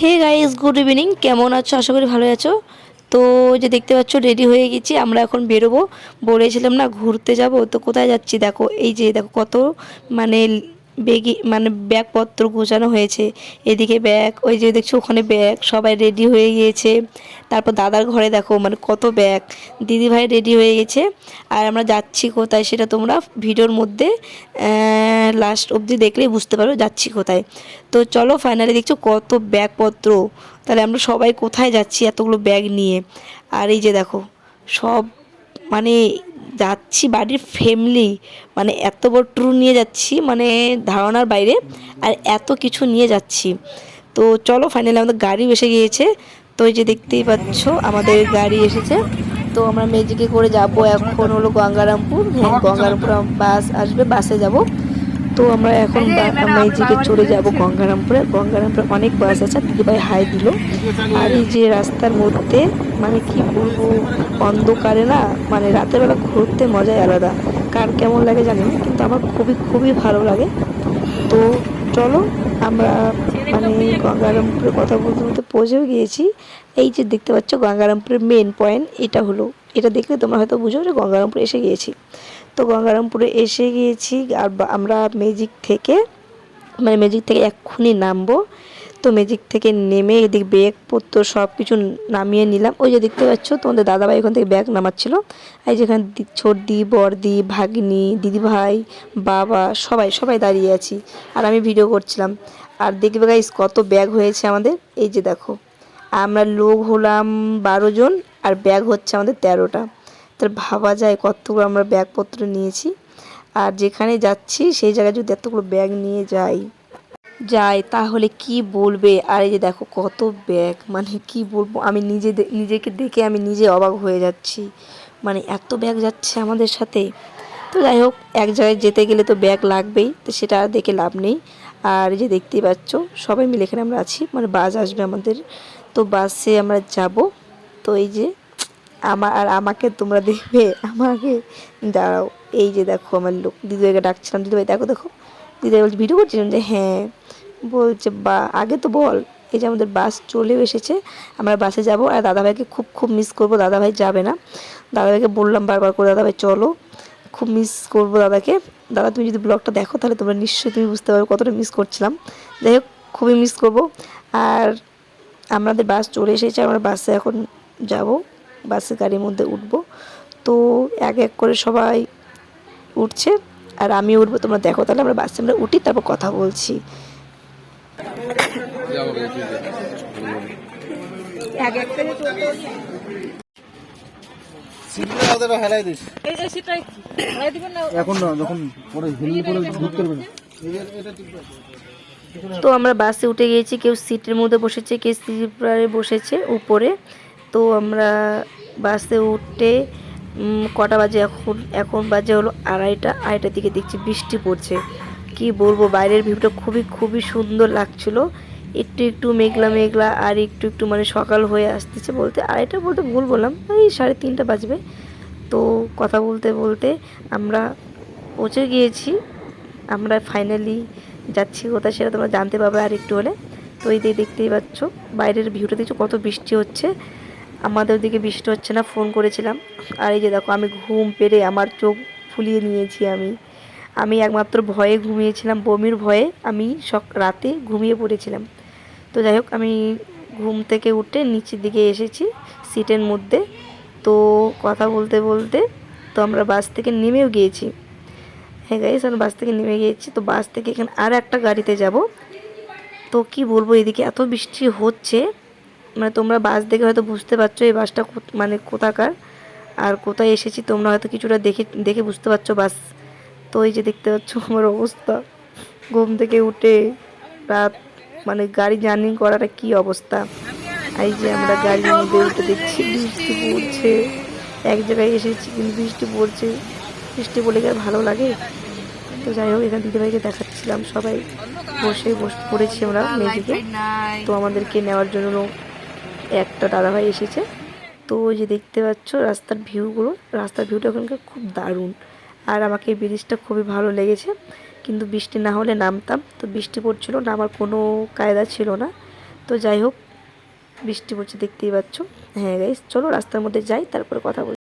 Hey guys good evening কেমন আছো? আশা করি ভালো আছো। তো যে দেখতে পাচ্ছ রেডি হয়ে গেছি। আমরা এখন বেরোবো। বলেছিলাম না, ঘুরতে যাব। তো কোথায় যাচ্ছি? দেখো, এই যে দেখো কত মানে বেগি মানে ব্যাগপত্র গোছানো হয়েছে। এদিকে ব্যাগ, ওই যে দেখছ ওখানে ব্যাগ, সবাই রেডি হয়ে গিয়েছে। তারপর দাদার ঘরে দেখো মানে কত ব্যাগ। দিদি ভাই রেডি হয়ে গেছে। আর আমরা যাচ্ছি কোথায় সেটা তোমরা ভিডিওর মধ্যে লাস্ট অবধি দেখলেই বুঝতে পারো যাচ্ছি কোথায়। তো চলো ফাইনালি দেখছ কত ব্যাগপত্র। তাহলে আমরা সবাই কোথায় যাচ্ছি এতগুলো ব্যাগ নিয়ে। আর এই যে দেখো, সব মানে যাচ্ছি বাড়ির ফ্যামিলি মানে এত বড় ট্যুর নিয়ে যাচ্ছি মানে ধারণার বাইরে, আর এত কিছু নিয়ে যাচ্ছি। তো চলো ফাইনালি আমাদের গাড়ি এসে গিয়েছে। তো এই যে দেখতেই পাচ্ছ, আমাদের গাড়ি এসেছে। তো আমরা মেজিকে করে যাব এখন হলো গঙ্গারামপুর। হ্যাঁ গঙ্গারামপুর বাস আসবে, বাসে যাব। তো আমরা এখন ম্যাজিকে চলে যাব গঙ্গারামপুরে। গঙ্গারামপুরে অনেক বাস আছে দিদিভাই হাই দিল। আর এই যে রাস্তার মধ্যে মানে কি বলব অন্ধকারে না মানে রাতের বেলা ঘুরতে মজাই আলাদা। কার কেমন লাগে জানি না কিন্তু আমার খুবই খুবই ভালো লাগে। তো চলো আমরা মানে গঙ্গারামপুরের কথা বলতে বলতে পৌঁছেও গিয়েছি। এই যে দেখতে পাচ্ছ গঙ্গারামপুরের মেন পয়েন্ট এটা হলো। এটা দেখলে তোমরা হয়তো বুঝো যে গঙ্গারামপুর এসে গিয়েছি। তো গঙ্গারামপুরে এসে গিয়েছি আর আমরা ম্যাজিক থেকে মানে ম্যাজিক থেকে এক্ষুনি নামবো। তো ম্যাজিক থেকে নেমে এদিক ব্যাগপত্র সব কিছু নামিয়ে নিলাম। ওই যে দেখতে পাচ্ছ, তোমাদের দাদাভাই ওখান থেকে ব্যাগ নামাচ্ছিল। এই যেখানে ছোটদি, বড়দি, ভাগ্নি, দিদিভাই, বাবা, সবাই সবাই দাঁড়িয়ে আছি। আর আমি ভিডিও করছিলাম। আর দেখবে গাইস কত ব্যাগ হয়েছে আমাদের। এই যে দেখো, আমরা লোক হলাম বারো জন আর ব্যাগ হচ্ছে আমাদের তেরোটা। তার ভাবা যায় কতগুলো আমরা ব্যাগপত্র নিয়েছি। আর যেখানে যাচ্ছি, সেই জায়গায় যদি এতগুলো ব্যাগ নিয়ে যাই। যাই, তাহলে কি বলবে? আর এই যে দেখো কত ব্যাগ মানে কি বলব? আমি নিজে নিজেকে দেখে আমি নিজে অবাক হয়ে যাচ্ছি। মানে এত ব্যাগ যাচ্ছে আমাদের সাথে। তো যাই হোক, এক জায়গায় যেতে গেলে তো ব্যাগ লাগবেই, তো সেটা দেখে লাভ নেই। আর যে দেখতেই পাচ্ছ, সবাই মিলে এখানে আমরা আছি। মানে বাস আসবে আমাদের। তো বাসে আমরা যাব। তো এই যে আমার, আর আমাকে তোমরা দেখবে, আমাকে দাঁড়াও। এই যে দেখো আমার লোক দিদিভাইকে ডাকছিলাম, দিদিভাই, দেখো দেখো। দিদিভাই বলছে, ভিডিও করছিলাম? যে হ্যাঁ। বলছে, বা, আগে তো বল, এই যে আমাদের বাস চলেও এসেছে, আমরা বাসে যাব, আর দাদাভাইকে খুব খুব মিস করব, দাদাভাই যাবে না। দাদাভাইকে বললাম বারবার করে, দাদাভাই, চলো, খুব মিস করব দাদাকে। দাদা, তুমি যদি ব্লগটা দেখো, তাহলে তোমরা নিশ্চয়ই তুমি বুঝতে পারবে কতটা মিস করছিলাম। যাই হোক, খুবই মিস করব। আর আমাদের বাস চলে এসেছে, আমরা বাসে এখন যাব। বাসে গাড়ির মধ্যে উঠব। তো এক এক করে সবাই উঠছে আর আমি উঠবো তোমরা দেখো তাহলে আমরা বাসে আমরা উঠি তারপর কথা বলছি। তো আমরা বাসে উঠে গিয়েছি কেউ সিটের মধ্যে বসেছে কেউ স্লিপারে বসেছে উপরে। তো আমরা বাসে উঠে উম, কটা বাজে এখন এখন বাজে হলো আড়াইটা আড়াইটার দিকে দেখছি বৃষ্টি পড়ছে। কি বলব বাইরের ভিউটা খুবই খুবই সুন্দর লাগছিল। একটু একটু মেঘলা মেঘলা আর একটু একটু মানে সকাল হয়ে আসতেছে বলতে আড়াইটা বলতে ভুল বললাম এই সাড়ে তিনটা বাজবে। তো কথা বলতে বলতে আমরা পৌঁছে গিয়েছি। আমরা ফাইনালি যাচ্ছি কোথায় সেটা তোমরা জানতে পারবে আর একটু হলে। তো এই যে দেখতেই পাচ্ছ বাইরের ভিউটা দেখছ কত বৃষ্টি হচ্ছে। আমাদের ওদিকে বৃষ্টি হচ্ছে না, ফোন করেছিলাম। আর এই যে দেখো, আমি ঘুম পেরে আমার চোখ ফুলিয়ে নিয়েছি আমি। আমি একমাত্র ভয়ে ঘুমিয়েছিলাম, বমির ভয়ে আমি সক, রাতে ঘুমিয়ে পড়েছিলাম। তো যাই হোক, আমি ঘুম থেকে উঠে নিচের দিকে এসেছি সিটের মধ্যে। তো কথা বলতে বলতে তো আমরা বাস থেকে নেমেও গিয়েছি। হ্যাঁ গাইস আমি বাস থেকে নেমে গিয়েছি। তো বাস থেকে এখানে আর একটা গাড়িতে যাব। তো কি বলব এদিকে এত বৃষ্টি হচ্ছে। মানে তোমরা বাস দেখে হয়তো বুঝতে পারছ এই বাসটা মানে কোথাকার, আর কোথায় এসেছি তোমরা হয়তো কিছুটা দেখে দেখে বুঝতে পারছ বাস। তো এই যে দেখতে পাচ্ছ আমার অবস্থা। ঘুম থেকে উঠে রাত মানে গাড়ি জার্নি করাটা কি অবস্থা। এই যে আমরা গাড়ির মধ্যে উঠে দেখছি, বৃষ্টি পড়ছে। এক জায়গায় এসেছি কিন্তু বৃষ্টি পড়ছে। বৃষ্টি পড়লে কি আর ভালো লাগে? তো যাই হোক, এখানে দিদিভাইকে দেখাচ্ছিলাম সবাই। বসে বসে, পড়েছি আমরা মেয়েদিকে তো আমাদেরকে নেওয়ার জন্য একটা দাদাভাই এসেছে। তো ওই যে দেখতে পাচ্ছ রাস্তার ভিউগুলো, রাস্তার ভিউটা ওখানকার খুব দারুণ। আর আমাকে এই ব্রিজটা খুবই ভালো লেগেছে। কিন্তু বৃষ্টি না হলে নামতাম। তো বৃষ্টি পড়ছিল নামার কোনো কায়দা ছিল না। তো যাই হোক, বৃষ্টি পড়ছে, দেখতেই পাচ্ছ। হ্যাঁ গাইস চলো রাস্তার মধ্যে যাই, তারপরে কথা বলি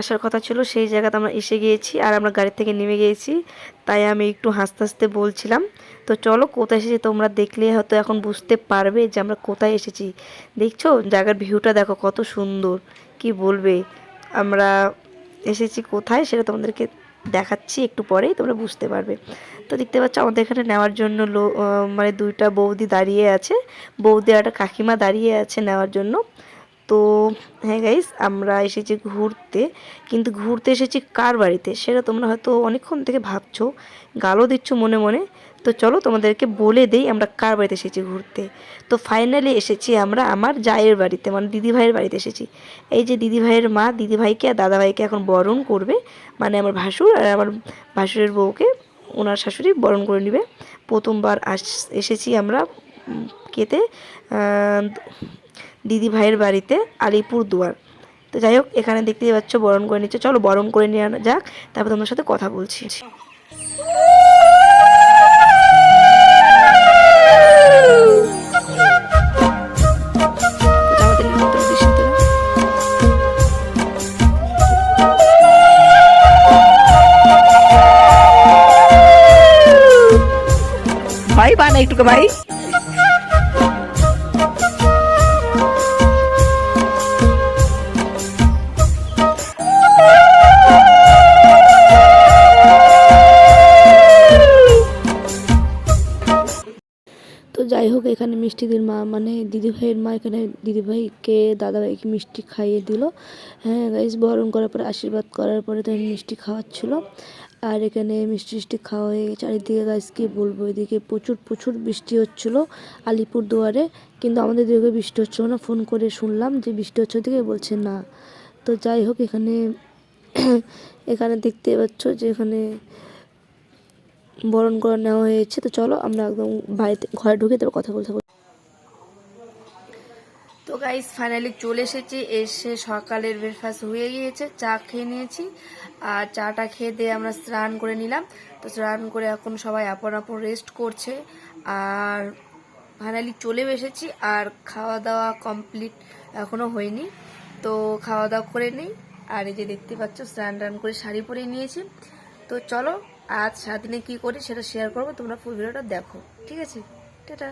আসার কথা ছিল, সেই জায়গাতে আমরা এসে গিয়েছি আর আমরা গাড়ি থেকে নেমে গিয়েছি। তাই আমি একটু হাসতে হাসতে বলছিলাম, তো চলো কোথায় এসেছি তোমরা দেখলে হয়তো এখন বুঝতে পারবে যে আমরা কোথায় এসেছি। দেখছ? জায়গার ভিউটা দেখো কত সুন্দর। কি বলবে? আমরা এসেছি কোথায় সেটা তোমাদেরকে দেখাচ্ছি একটু পরেই, তোমরা বুঝতে পারবে। তো দেখতে পাচ্ছ আমাদের এখানে নেওয়ার জন্য লো মানে দুইটা বৌদি দাঁড়িয়ে আছে। বৌদি আর একটা কাকিমা দাঁড়িয়ে আছে নেওয়ার জন্য। তো হ্যাঁ গাইস আমরা এসেছি ঘুরতে। কিন্তু ঘুরতে এসেছি কার বাড়িতে? সেটা তোমরা হয়তো অনেকক্ষণ থেকে ভাবছ, গালও দিচ্ছ মনে মনে। তো চলো তোমাদেরকে বলে দেই আমরা কার বাড়িতে এসেছি ঘুরতে। তো ফাইনালি এসেছি আমরা আমার জায়ের বাড়িতে মানে দিদিভাইয়ের বাড়িতে এসেছি। এই যে দিদিভাইয়ের মা দিদিভাইকে আর দাদাভাইকে এখন বরণ করবে মানে আমার ভাসুর আর আমার ভাসুরের বউকে ওনার শাশুড়ি বরণ করে নেবে। প্রথমবার আস, এসেছি আমরা কেতে দিদি ভাইয়ের বাড়িতে আলিপুর দুয়ার। তো যাই হোক, এখানে দেখতেই পাচ্ছ, বরণ করে নিচ্ছে। চলো বরণ করে নিয়ে যাক, তারপর তোমার সাথে কথা বলছি। ভাই বানা একটু ভাই। যাই হোক এখানে মিষ্টি মিষ্টিদের মা মানে দিদিভাইয়ের মা, এখানে দিদিভাইকে, দাদাভাইকে মিষ্টি খাইয়ে দিল। হ্যাঁ গাইস বরণ করার পরে, আশীর্বাদ করার পরে তো মিষ্টি খাওয়াচ্ছিল। আর এখানে মিষ্টি মিষ্টি খাওয়া হয়ে গেছে। চারিদিকে গাইস কি বলব, এদিকে প্রচুর প্রচুর বৃষ্টি হচ্ছিল আলিপুর দুয়ারে কিন্তু আমাদের দিকে বৃষ্টি হচ্ছিল না ফোন করে শুনলাম যে বৃষ্টি হচ্ছে ওদিকে, বলছে না। তো যাই হোক এখানে এখানে দেখতে পাচ্ছ যে এখানে বরণ করে নেওয়া হয়েছে। তো চলো আমরা একদম বাড়িতে, ঘরে ঢুকে তারপর কথা বলতে তো গাইস ফাইনালি চলে এসেছি। এসে সকালের ব্রেকফাস্ট হয়ে গিয়েছে। চা খেয়ে নিয়েছি। আর চাটা খেয়ে দিয়ে আমরা স্নান করে নিলাম। তো স্নান করে এখন সবাই আপন আপন রেস্ট করছে। আর ফাইনালি চলেও এসেছি। আর খাওয়া দাওয়া কমপ্লিট এখনও হয়নি। তো খাওয়া দাওয়া করে নিই। আর এই যে দেখতে পাচ্ছ স্নান টান করে শাড়ি পরে নিয়েছি। তো চলো আজ সারাদিনে কি করি সেটা শেয়ার করব, তোমরা ফুল ভিডিওটা দেখো। ঠিক আছে? টাটা।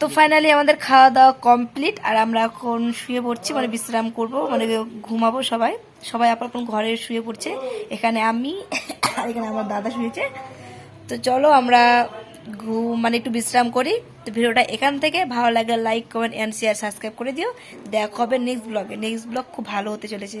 তো ফাইনালি আমাদের খাওয়া দাওয়া কমপ্লিট আর আমরা এখন শুয়ে পড়ছি মানে বিশ্রাম করব মানে ঘুমাবো সবাই। সবাই আপন আপন ঘরে শুয়ে পড়ছে। এখানে আমি, আর এখানে আমার দাদা শুয়েছে। তো চলো আমরা ঘুম মানে একটু বিশ্রাম করি। তো ভিডিওটা এখান থেকে, ভালো লাগলে like comment and share subscribe করে দিও। দেখা হবে নেক্সট ব্লগে নেক্সট ব্লগ খুব ভালো হতে চলেছে।